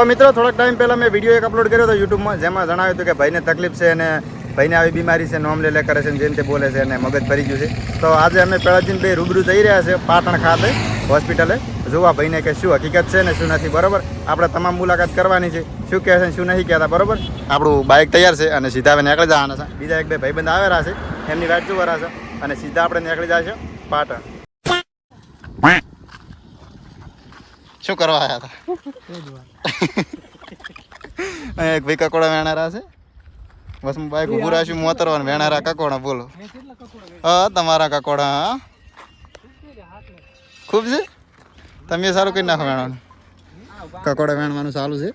તો મિત્રો, થોડાક ટાઈમ પહેલા મેં વીડિયો એક અપલોડ કર્યો હતો યુટ્યુબમાં જેમાં જણાવ્યું હતું કે ભાઈને તકલીફ છે અને ભાઈને આવી બીમારી છે નોમ લે કરે છે જેમ તે બોલે છે અને મગજ ભરી ગયું છે. તો આજે અમે પેલાજીને બે રૂબરૂ જઈ રહ્યા છે પાટણ ખાતે, હોસ્પિટલે. જોવા ભાઈને કે શું હકીકત છે ને શું નથી, બરોબર? આપણે તમામ મુલાકાત કરવાની છે. શું કહે છે શું નહીં કહેતા, બરોબર? આપણું બાઇક તૈયાર છે અને સીધા હવે નીકળી જવાના છે. બીજા એક બે ભાઈબંધ આવેલા છે, એમની વાટ જોવા છે અને સીધા આપણે નીકળી જાય છે પાટણ. શું કરવા આવ્યા હતા? અહીંયા એક ભાઈ કકોડા વેણારા છે. બસ હું બાઈક ઉભું રાખ્યું મોતરવાનું વેણારા કકોડા બોલો. હા તમારા કકોડા હા. ખૂબ છે? તમે સારું કરી નાખો વેણવાનું. કકોડા વેણવાનું ચાલુ છે.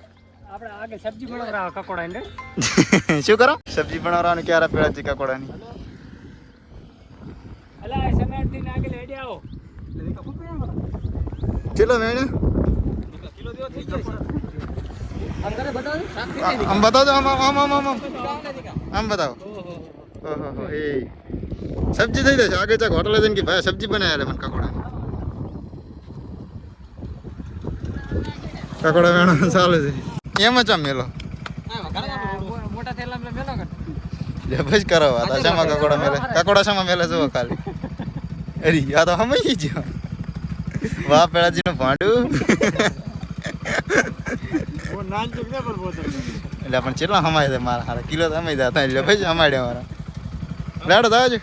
શું કરો? સબ્જી બનાવવાનું ક્યારે છે કકોડાની? ચલો આ સમેટ દિન આગળ હેડે આવો કેટલો વેણ્યો આમ બતાવો આમ આમ આમ આમ આમ બતાવો. ઓહો એ. સબ્જી થઈ જશે. આગળ ચાક હોટલે જઈને કે ભાઈ સબ્જી બનાવ્યા રે મને કકોડા. કકોડા વેણો ચાલે છે. એમ જ આમ મેલો. મોટા થેલા મેલો કર જબજ કરો આ તો શામાં કકોડા મેલે. કકોડા શામાં મેલે જુઓ ખાલી. ભાંડું. એટલે પણ કેટલા હમાય છે મારા હારા? કિલો તો હમાઈ જતા એટલે પછી સમાડ્યા મારા લાડો તો આવજો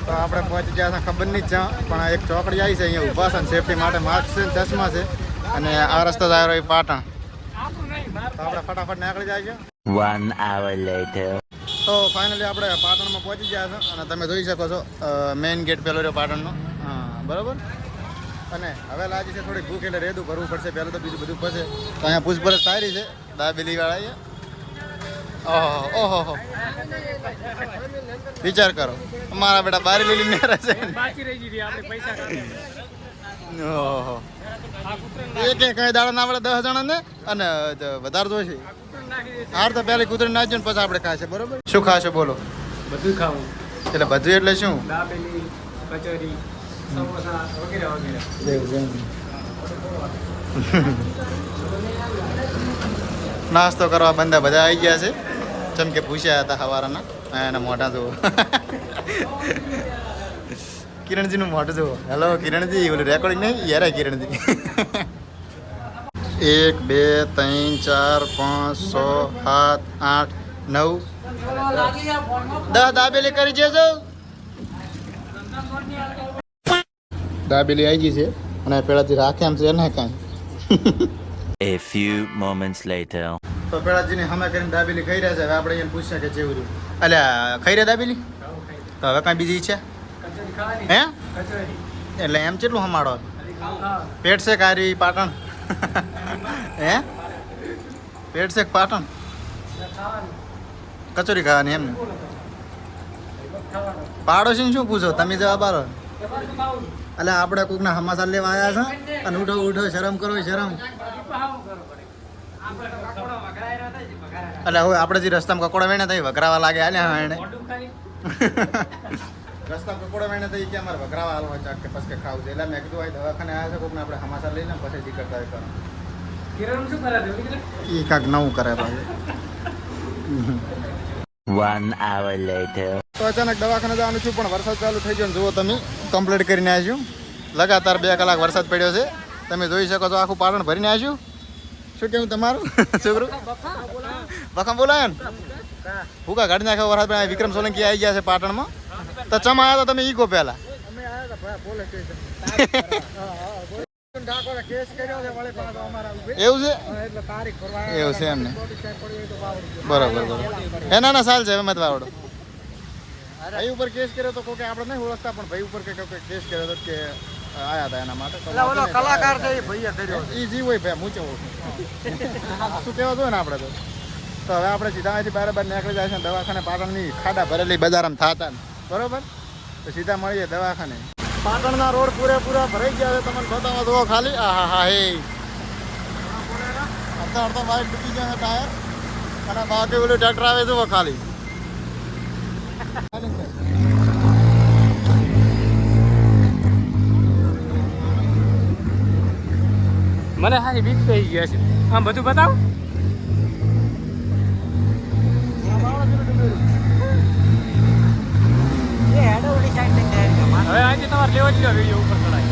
તો આપણે પહોંચી ગયા છે ખબર નહીં છે પણ એક ચોકડી આવી છે અહીંયા ઊભા છે સેફટી માટે માસ્ક છે ચશ્મા છે. અને આ રસ્તો જ આવ્યો પાટણ. તો આપણે ફટાફટ નીકળી જાય છે. Later. તો ફાઇનલી આપણે પાટણમાં પહોંચી ગયા છે અને તમે જોઈ શકો છો મેઇન ગેટ પેલો રહ્યો પાટણનો. હા બરાબર? અને હવે લાગી છે થોડી ભૂખ એટલે રેદું ભરવું પડશે પહેલાં તો બીજું બધું પડશે તો અહીંયા પૂછપરછ સારી છે દાબેલી વાળા અહીંયા ઓહો ઓહો વિચાર કરો. અમારા બેટા બારી લીલી મેરા છે. બાકી રહી ગઈ આપણે પૈસા ઓહો એક એક કઈ દાડો ના પડે દસ જણા ને અને વધારે જોશે. હાર તો પહેલી કૂતરી નાખજો ને પછી આપણે ખાશે બરોબર? શું ખાશો બોલો? બધું ખાવું. એટલે બધું એટલે શું? દાબેલી કચોરી સમોસા વગેરે વગેરે. નાસ્તો કરવા બંદા બધા આવી ગયા છે. જેમ કે પૂછ્યા હતા હવારાના. એના મોઢા જુઓ. કિરણજીનું મોઢું જુઓ. હેલો કિરણજી, ઓલું રેકોર્ડિંગ નહીં? યાર કિરણજી. એક, બે, ત્રણ, ચાર, પાંચ, છ, સાત, આઠ, નવ. દસ દાબેલી કરી જજો દાબેલી આવી ગઈ છે. અને પેલાથી રાખે એમ છે ને કાંઈ. A few moments later. તો પેલાજીને હમે કરીને દાબેલી ખાઈ રહ્યા છે. હવે આપણે એને પૂછ્યા કે જેવું રહ્યું. અલ્યા ખાઈ રહ્યા દાબેલી? તો હવે કાંઈ બીજી ઈચ્છા? હે? એટલે એમ કેટલું હમાડો? પેટ છે કારી પાટણ? હે? પેટ છે પાટણ? કચોરી ખાવાની એમ? પાડોશી પાડોશીને શું પૂછો? તમે જવાબ આવો એટલે આપણે કોકના હમાસા લેવા આવ્યા છે? અને ઉઠો ઉઠો શરમ કરો શરમ ખાવું કરો પડે આપણે તો કપડા વઘારેલા હતા જ વઘારેલા એટલે હવે આપણે જે રસ્તામાં કકોડા વેણે એ વઘરાવા લાગે હાલ્યા હા એને. રસ્તા કકોડા વેણ્યા હતા એ કે અમારે વઘરાવા હાલવા ચાક કે પછી ખાવું છે. એટલે મેં કીધું હોય દવાખાને આવ્યા છે કોકને આપણે હમાસા લઈને પછી જી કરતા હોય કિરણ શું કરે છે? એ કાંક નવું કરે ભાઈ. Later. તો અચાનક દવાખાને જવાનું છું પણ વરસાદ ચાલુ થઈ ગયો ને જુઓ તમે કમ્પ્લીટ કરીને આવ્યું. લગાતાર બે કલાક વરસાદ પડ્યો છે. તમે જોઈ શકો છો આખું પાટણ ભરીને આવ્યું. શું કેવું તમારું? છોકરું? વખમ બોલાય ને? ભૂકા કાઢી નાખ્યો વરસાદ પણ વિક્રમ સોલંકી આવી ગયા છે પાટણમાં. તો ચમ આવ્યા હતા તમે ઈ કહો પહેલા. એવું છે? એવું છે એમને બરાબર બરોબર. એ ના સાલ છે હવે મત આવડો ભાઈ ઉપર કેસ કર્યો તો કોઈ આપણે નહીં ઓળખતા પણ ભાઈ ઉપર કે કેસ કર્યો તો કે આયા હતા એના માટે. ઓલો કલાકાર છે એ ભાઈએ કર્યો એ જીવો ભાઈ મૂચો શું કહેવા જોઈએ ને આપણે તો? તો હવે આપણે સીધા અહીંથી બાર નીકળી જાય છે દવાખાને પાટણની ખાડા ભરેલી બજારમાં થતા ને. બરોબર? તો સીધા મળીએ દવાખાને. પાટણના રોડ પૂરેપૂરા ભરાઈ ગયા છે તમને બતાવવા દો ખાલી. આ હા હા. હે અડધા અડધા બાઇક ડૂબી ગયા ટાયર. અને બાકી ઓલું ટ્રેક્ટર આવે જુઓ ખાલી. મને હારી બીક થઈ ગયા છે આમ બધું બતાવો હવે આજે તમારે લેવા જ લો વીડિયો ઉપર ચડાય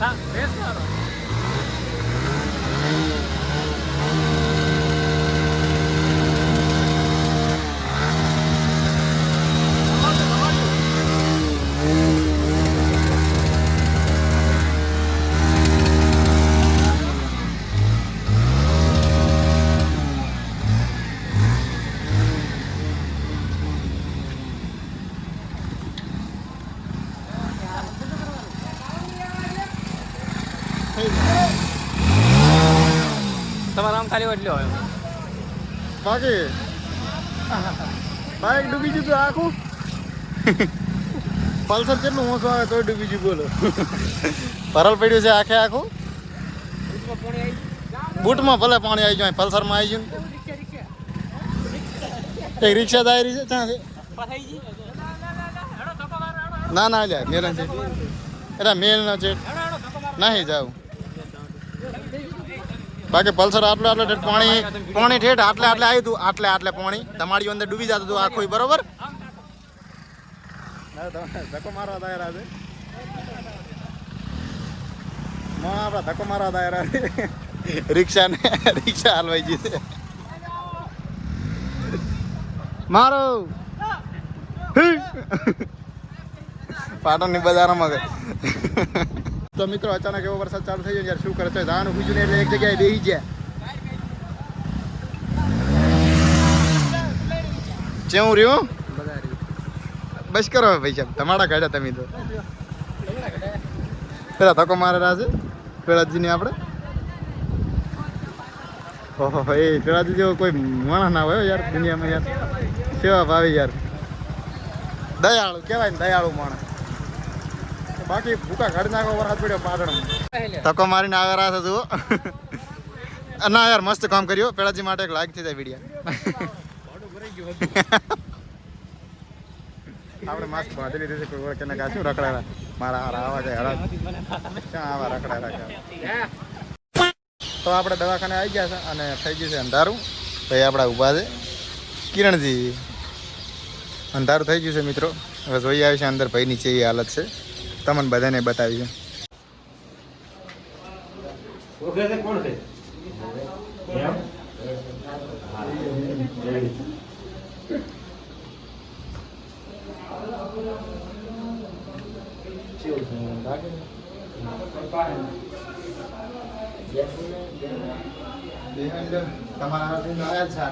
હા બેસ આમ ખાલી હોય બાકી બાઇક ડૂબી ગયું તું આખું પલ્સર કેટલું ઓછું આવે તોય ડૂબી ગયું બોલો ભરલ પડ્યું છે આખે આખું બૂટમાં ભલે પાણી આવી જાય પલ્સરમાં આવી ગયું એક રિક્ષા જાય રહી છે ત્યાં છે ના ના લ્યા મેલન છે એટલે મેલ નો છે નહીં જાવ બાકી પલ્સર આટલે આટલે પાણી પાણી ઠેઠ આટલે આટલે આવ્યું હતું આટલે આટલે પાણી. તમારી અંદર ડૂબી જતું હતું આખું બરોબર? ધક્કો મારવા દાયરા છે માં આપણા ધક્કો મારવા દાયરા છે રિક્ષા ને રિક્ષા હલવાઈ છે. મારો. પાટણની બજારમાં તો મિત્રો, અચાનક એવો વરસાદ ચાલુ થઈ ગયો યાર શું કરે છે? ધાન ઊભી ને એટલે એક જગ્યાએ બેસી જાય જેવું રહ્યું? બસ કરો હવે સાહેબ તમારા કાઢ્યા તમે તો. પેલા ધક્કો મારેલા છે? પેલાજીને આપણે? ઓહો, એ પેલાજી જેવો કોઈ માણસ ના હોય યાર દુનિયામાં યાર. કેવા ભાવી યાર. દયાળુ કહેવાય ને દયાળુ માણસ. બાકી ભૂકા ઘડી નાખો વરસાદ પડ્યો પાટણમાં ધક્કો મારીને આવે રહ્યા જુઓ ના યાર મસ્ત કામ કર્યું. પેલાજી માટે એક લાઈક થઈ જાય વિડીયા આપણે માસ્ક બાંધી લીધી છે કોઈ ઓળખે ને કાશું રખડારા મારા હારા આવા જાય હરા. ક્યાં આવા રખડા રાખ્યા તો આપણે દવાખાને આવી ગયા છે અને થઈ ગયું છે અંધારું. ભાઈ આપણા ઊભા છે. કિરણજી અંધારું થઈ ગયું છે મિત્રો. હવે જોઈ આવી છે અંદર ભાઈ નીચે એ હાલત છે. તમને બધાને બતાવી છે. તમારા આવ્યા છે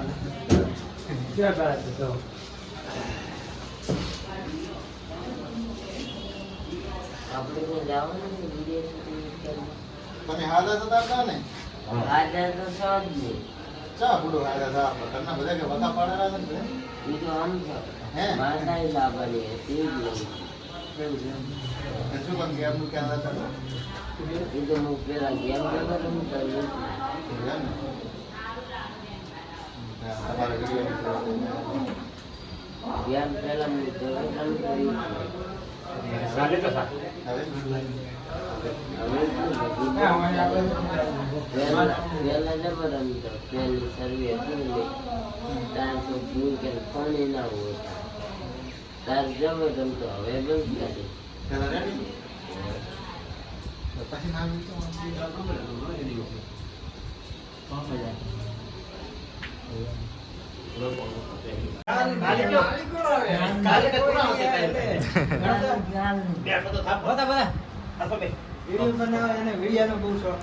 આપણે જવાનું છે વિદેશ તમે હાજર થતા હતા ને આજે તો સહજ નહીં. ચા બુડો હાજર થતા ઘરના બધા કે વખા પાડેલા છે ને ઈ તો આમ છે. હે? માતા લાવવાની હતી, તે જ લઈ. એ શું ગેમનું ક્યાં હતા એ તો હું પેલા ગેમ રમતો, ઈ જ. તમારે ગેમ પહેલા મેં તો રમતો, હવે શું બધું? પહેલા પહેલા જબર રમતો પહેલી સર્વે હતી ને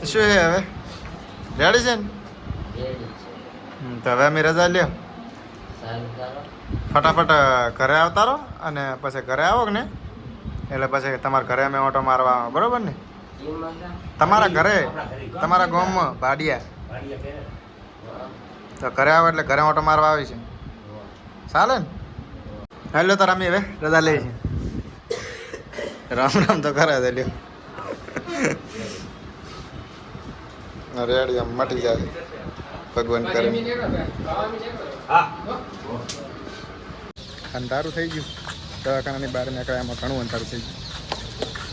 શું છે હવે? રેડી છે ને? તો હવે અમે રજા લ્યો. ફટાફટ ઘરે આવતા રહો અને પછી ઘરે આવો ને એટલે પછી તમારા ઘરે અમે ઓટો મારવા બરોબર ને? તમારા ઘરે, તમારા ગામમાં ભાડિયા તો ઘરે આવો એટલે ઘરે ઓટો મારવા આવી છે. ચાલે ને? હેલો તાર અમે હવે, રજા લઈ છે. રામ રામ તો કરે છે, લ્યો. રેડી, આમ મટી જાય. ભગવાન કરે. અંધારું થઈ ગયું. દવાખાનાની બહાર નીકળ્યા એમાં ઘણું અંધારું થઈ ગયું.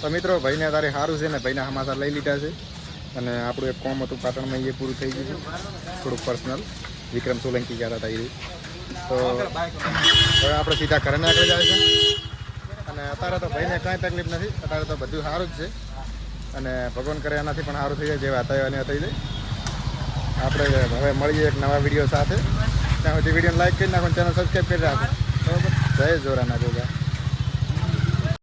તો મિત્રો, ભાઈને તારે સારું છે ને, ભાઈના સમાચાર લઈ લીધા છે. અને આપણું એક કોમ હતું, પાટણમાં એ પૂરું થઈ ગયું છે. થોડુંક પર્સનલ વિક્રમ સોલંકી ગયા હતા એ તો હવે આપણે સીધા ઘરે નીકળી જાય છે અને અત્યારે તો ભાઈને કાંઈ તકલીફ નથી, અત્યારે તો બધું સારું જ છે. અને ભગવાન કરે એનાથી પણ સારું થઈ જાય, જે વાત એની થઈ જાય. આપણે હવે મળીએ એક નવા વીડિયો સાથે. ત્યાં સુધી વિડીયોને લાઈક કરી નાખો ચેનલ સબસ્ક્રાઈબ કરી રાખો. બરાબર? જય જોરાના ગોગા.